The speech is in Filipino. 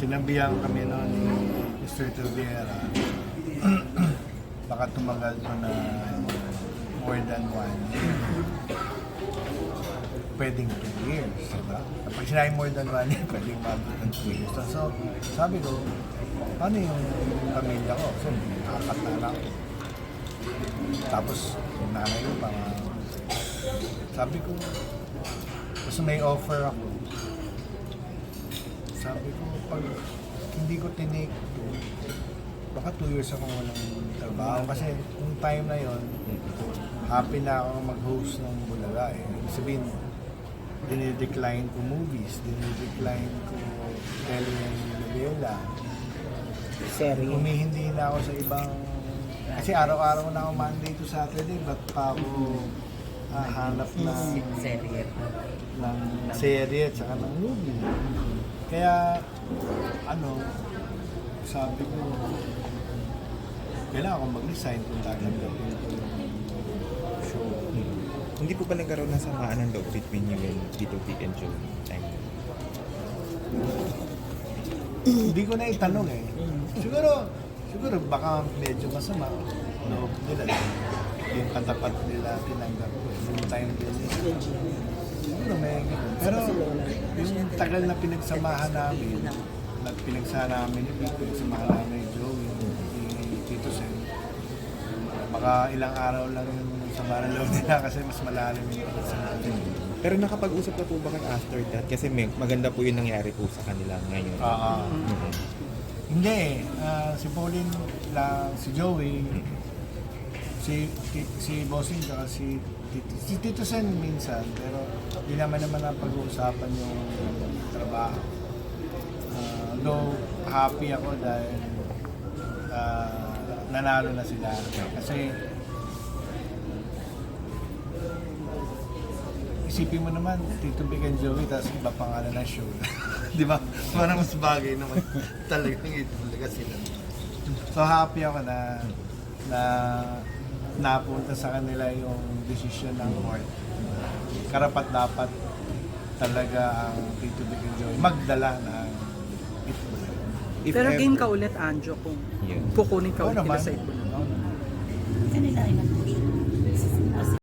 sinabihan kami noon ni Mr. Turdera, baka tumagal to na more than one year. Pwedeng two years, diba? Kapag sinabi more than one year, pwedeng mabot ng two years. So, sabi ko, paano yung pamilya ko? So, apat na ko. Tapos, yung nanay ko, mga, sabi ko, tapos may offer ako. Sabi ko, pag hindi ko tinake to, baka two years ako walang trabaho. Kasi yung time na yon happy na ako mag-host ng Bulaga eh. Ibig Sabihin, dinidecline ko movies, dinidecline ko telenovela. Serye. Humihindi na ako sa ibang... Kasi araw-araw na ako Monday to Saturday, ba't pa ako hahanap na Serye. ng serye at saka ng movie. Kaya, ano, sabi ko, kailangan akong mag-resign kung tatanggapin ko yung show. Hindi po ba nagkaroon ng samaan ng loob between you and Tito Vic and Joe? Time. Hindi ko na itanong eh. Siguro, siguro baka medyo masama. No, nila. Yung katapat nila tinanggap ko. Yung time din. Siguro may. Pero yung tagal na pinagsamahan namin, na pinagsamahan namin ni Pico, pinagsamahan namin ni Joey, ni Tito Sen, baka ilang araw lang yung ng loob nila kasi mas malalim yung pinagsamahan namin. Pero nakapag-usap na po ba kayo after that? Kasi may, maganda po yung nangyari po sa kanila ngayon. Ah, ah. Mhm. Hindi eh. Ah, si Pauline lang, si Joey, si si, si Bossing, saka si Tito, si Tito Sen minsan, pero hindi naman naman ang pag-uusapan yung trabaho. Ah, though happy ako dahil ah, nanalo na sila. Kasi isipin mo naman, Tito Big and Joey, tapos iba pangalan ng show. Di ba? Parang mas bagay naman talagang ito talaga sila. So happy ako na na napunta sa kanila yung decision ng court. Karapat dapat talaga ang Tito Big and magdala ng. If Pero ever- game ka ulit, Anjo, kung Yeah. kukunin ka Oo ulit nila naman. sa Itbulaga. Oo naman. Kasi nila ilan